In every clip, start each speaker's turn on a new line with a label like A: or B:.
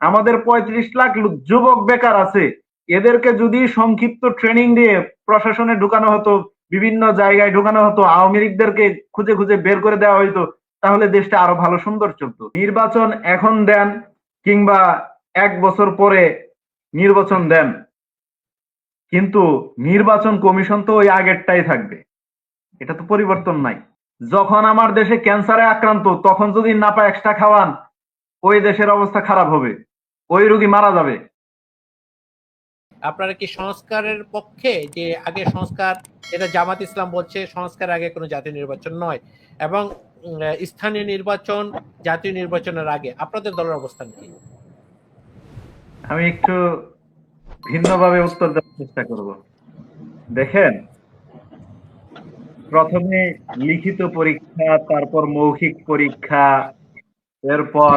A: আমাদের পঁয়ত্রিশ লাখ যুবক বেকার আছে। এদেরকে যদি সংক্ষিপ্ত ট্রেনিং দিয়ে প্রশাসনে ঢুকানো হতো, বিভিন্ন জায়গায় ঢুকানো হতো, আওয়ামী লীগদেরকে খুঁজে খুঁজে বের করে দেওয়া হইতো, তাহলে দেশটা আরও ভালো সুন্দর চলতো। নির্বাচন এখন দেন কিংবা এক বছর পরে নির্বাচন দেন। কিন্তু নির্বাচন কমিশন তো ওই আগেরটাই থাকবে। এটা তো পরিবর্তন নাই। যখন আমার দেশে ক্যান্সারে আক্রান্ত, তখন যদি নাপা এক্সট্রা খাওয়ান, ওই দেশের অবস্থা খারাপ হবে। ওই রোগী মারা যাবে।
B: আপনারা কি সংস্কারের পক্ষে যে আগে সংস্কার এটা জামাত ইসলাম বলছে সংস্কার আগে কোনো জাতীয় নির্বাচন নয় এবং স্থানীয় নির্বাচন জাতীয় নির্বাচনের আগে আপনাদের দলের অবস্থান কি?
A: আমি একটু ভিন্নভাবে উত্তর দেওয়ার চেষ্টা করব। দেখেন প্রথমে লিখিত পরীক্ষা তারপর মৌখিক পরীক্ষা এরপর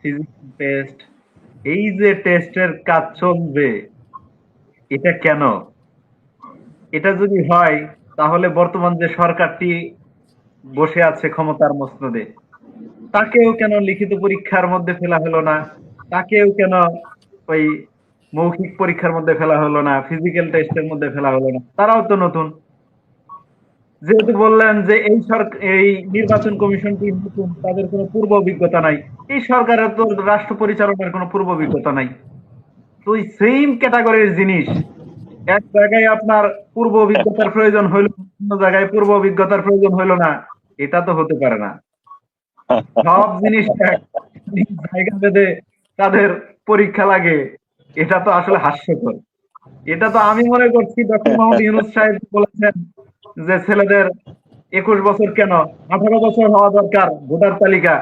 A: ফিজিক্যাল টেস্ট এই যে টেস্টের কাজ চলবে, এটা কেন? এটা যদি হয়, তাহলে বর্তমান যে সরকারটি বসে আছে ক্ষমতার মসনদে, তাকেও কেন লিখিত পরীক্ষার মধ্যে ফেলা হলো না? তাকেও কেন ওই মৌখিক পরীক্ষার মধ্যে ফেলা হলো না? ফিজিক্যাল টেস্টের মধ্যে ফেলা হলো না? তারাও তো নতুন। যেহেতু বললেন যে এই সরকার এই নির্বাচন কমিশনটি নতুন, তাদের কোনো পূর্ব অভিজ্ঞতা নাই। এই সরকারের তো রাষ্ট্র পরিচালনার কোনো পূর্ব অভিজ্ঞতা নাই। তো ওই সেম ক্যাটাগরির জিনিস, এক জায়গায় আপনার পূর্ব অভিজ্ঞতার প্রয়োজন হইল, অন্য জায়গায় পূর্ব অভিজ্ঞতার প্রয়োজন হইল না। এটা তো হতে পারে না। সব জিনিস জায়গা ভেদে তাদের পরীক্ষা লাগে, এটা তো আসলে হাস্যকর। এটা তো আমি মনে করছি, ডক্টর মোহাম্মদ ইউনুস সাহেব বলেছেন যে ছেলেদের একুশ বছর কেন? আঠারো বছর হওয়া দরকার ভোটার তালিকা।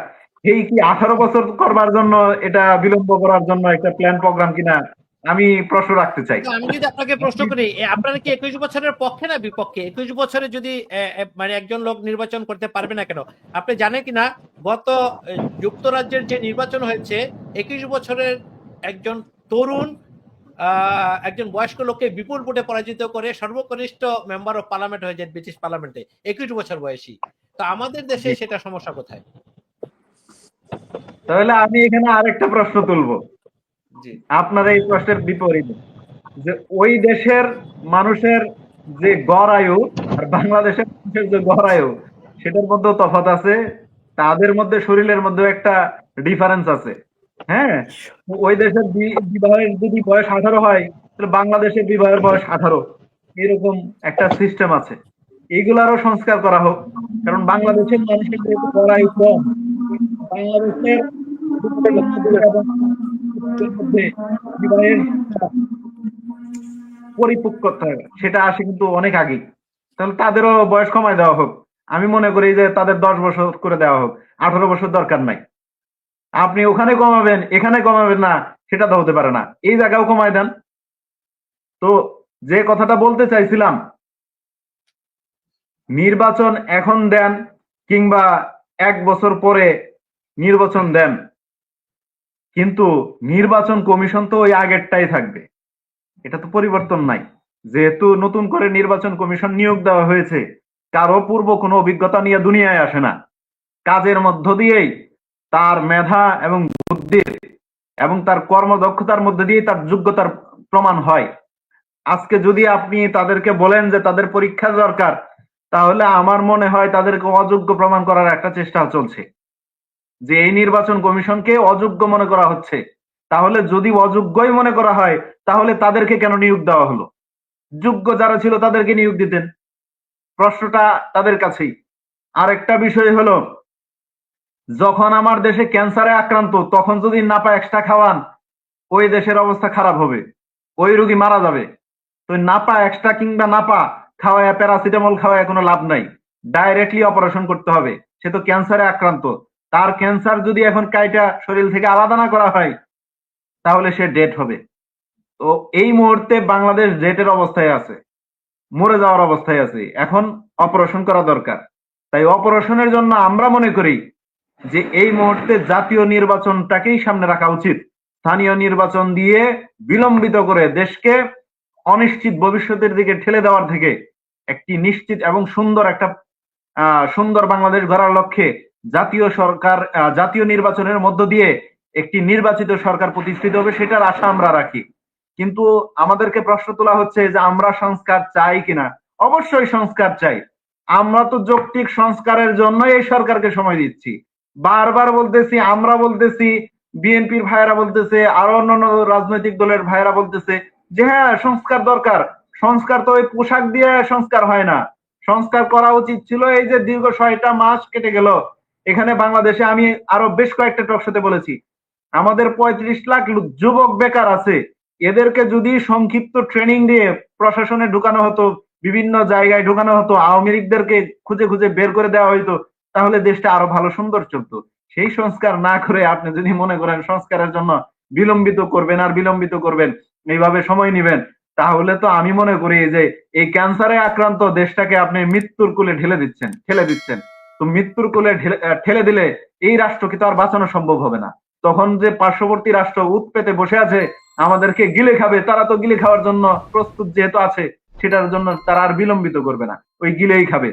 A: এই কি আঠারো বছর করবার জন্য এটা বিলম্ব করার জন্য একটা প্ল্যান প্রোগ্রাম কিনা? আমি প্রশ্ন রাখতে চাই।
B: আমি যদি আপনাকে প্রশ্ন করি আপনারা কি একুশ বছরের পক্ষে না বিপক্ষে? একুশ বছরে যদি মানে একজন লোক নির্বাচন করতে পারবে না কেন? আপনি জানেন কিনা গত যুক্তরাজ্যের যে নির্বাচন হয়েছে, একুশ বছরের একজন তরুণ একজন বয়স্ক লোককে বিপুল ভোটে পরাজিত করে সর্বকনিষ্ঠ মেম্বার অফ পার্লামেন্ট হয়ে যায় ব্রিটিশ পার্লামেন্টে একুশ বছর বয়সী। তো আমাদের দেশে সেটা সমস্যা কোথায়?
A: তাহলে আমি এখানে আরেকটা প্রশ্ন তুলবো। আপনার এই প্রশ্নের বিপরীতে। যে ওই দেশের মানুষের যে গড় আয়ু আর বাংলাদেশের মানুষের যে গড় আয়ু সেটার মধ্যেও তফাৎ আছে। তাদের মধ্যে শরীরের মধ্যে একটা ডিফারেন্স আছে। হ্যাঁ? ওই দেশের বিবাহের যদি বয়স আঠারো হয়, তাহলে বাংলাদেশের বিবাহের বয়স আঠারো। এরকম একটা সিস্টেম আছে। এইগুলারও সংস্কার করা হোক। কারণ বাংলাদেশের মানুষের যেহেতু আয়ু কম। বাংলাদেশের পরিপক্কতা, সেটা আসে কিন্তু অনেক আগে তাহলে তাদেরও বয়স কমায় দেওয়া হোক। আমি মনে করি যে তাদের দশ বছর করে দেওয়া হোক। আঠারো বছর দরকার নাই। আপনি ওখানে কমাবেন, এখানে কমাবেন না, সেটা তো হতে পারে না। এই জায়গাও কমায় দেন। তো যে কথাটা বলতে চাইছিলাম, নির্বাচন এখন দেন কিংবা এক বছর পরে নির্বাচন দেন, কিন্তু নির্বাচন কমিশন তো ওই আগেরটাই থাকবে। এটা তো পরিবর্তন নাই। যেহেতু নতুন করে নির্বাচন কমিশন নিয়োগ দেওয়া হয়েছে, কারও পূর্ব কোনো অভিজ্ঞতা নিয়ে দুনিয়ায় আসে না। কাজের মধ্য দিয়েই তার মেধা এবং বুদ্ধির এবং তার কর্মদক্ষতার মধ্যে দিয়ে তার যোগ্যতার প্রমাণ হয়। আজকে যদি আপনি তাদেরকে বলেন যে তাদের পরীক্ষা দরকার, তাহলে আমার মনে হয় তাদেরকে অযোগ্য প্রমাণ করার একটা চেষ্টা চলছে। যে এই নির্বাচন কমিশনকে অযোগ্য মনে করা হচ্ছে, তাহলে যদি অযোগ্যই মনে করা হয়, তাহলে তাদেরকে কেন নিয়োগ দেওয়া হলো? যোগ্য যারা ছিল তাদেরকে নিয়োগ দিতেন। প্রশ্নটা তাদের কাছেই। আরেকটা বিষয় হলো যখন আমার দেশে ক্যান্সারে আক্রান্ত, তখন যদি নাপা এক্সট্রা খাওয়ান, ওই দেশের অবস্থা খারাপ হবে। ওই রুগী মারা যাবে। তো নাপা এক্সট্রা কিংবা নাপা খাওয়ায় প্যারাসিটামল খাওয়ায় কোনো লাভ নাই। ডাইরেক্টলি অপারেশন করতে হবে। সে তো ক্যান্সারে আক্রান্ত। তার ক্যান্সার যদি এখন কাইটা শরীর থেকে আলাদা না করা হয়, তাহলে সে ডেট হবে। তো এই মুহূর্তে বাংলাদেশ ডেটের অবস্থায় আছে। মরে যাওয়ার অবস্থায় আছে। এখন অপারেশন করা দরকার। তাই অপারেশনের জন্য আমরা মনে করি যে এই মুহূর্তে জাতীয় নির্বাচনটাকেই সামনে রাখা উচিত। স্থানীয় নির্বাচন দিয়ে বিলম্বিত করে দেশকে অনিশ্চিত ভবিষ্যতের দিকে ঠেলে দেওয়ার থেকে একটি নিশ্চিত এবং সুন্দর একটা সুন্দর বাংলাদেশ গড়ার লক্ষ্যে জাতীয় সরকার জাতীয় নির্বাচনের মধ্য দিয়ে একটি নির্বাচিত সরকার প্রতিষ্ঠিত হবে সেটার আশা আমরা রাখি। কিন্তু আমাদেরকে প্রশ্ন তোলা হচ্ছে যে আমরা সংস্কার চাই কিনা? অবশ্যই সংস্কার চাই। আমরা তো যৌক্তিক সংস্কারের জন্য এই সরকারকে সময় দিচ্ছি। বারবার বলতেছি, আমরা বলতেছি, বিএনপির ভাইয়েরা বলতেছে, আরও অন্যান্য রাজনৈতিক দলের ভাইয়েরা বলতেছে যে হ্যাঁ সংস্কার দরকার। সংস্কার তো ওই পোশাক দিয়ে সংস্কার হয় না। সংস্কার করা উচিত ছিল এই যে দীর্ঘ ছয়টা মাস কেটে গেল। এখানে বাংলাদেশে আমি আরও বেশ কয়েকটা টকশোতে বলেছি। আমাদের পঁয়ত্রিশ লাখ যুবক বেকার আছে। এদেরকে যদি সংক্ষিপ্ত ট্রেনিং দিয়ে প্রশাসনে ঢুকানো হতো, বিভিন্ন জায়গায় ঢুকানো হতো, আওয়ামী লীগদেরকে খুঁজে খুঁজে বের করে দেওয়া হইতো তাহলে দেশটা আরও ভালো সুন্দর চলতো। সেই সংস্কার না করে আপনি যদি মনে করেন সংস্কারের জন্য বিলম্বিত করবেন আর বিলম্বিত করবেন, এইভাবে সময় নেবেন, তাহলে তো আমি মনে করি যে এই ক্যান্সারে আক্রান্ত দেশটাকে আপনি মৃত্যুর কোলে ঢেলে দিচ্ছেন, ঠেলে দিচ্ছেন। তো মৃত্যুর কোলে ঠেলে দিলে এই রাষ্ট্রকে তো আর বাঁচানো সম্ভব হবে না। তখন যে পার্শ্ববর্তী রাষ্ট্র উৎপেতে বসে আছে, আমাদেরকে গিলে খাবে, তারা তো গিলে খাওয়ার জন্য প্রস্তুত যেহেতু আছে, সেটার জন্য তারা আর বিলম্বিত করবে না। ওই গিলেই খাবে।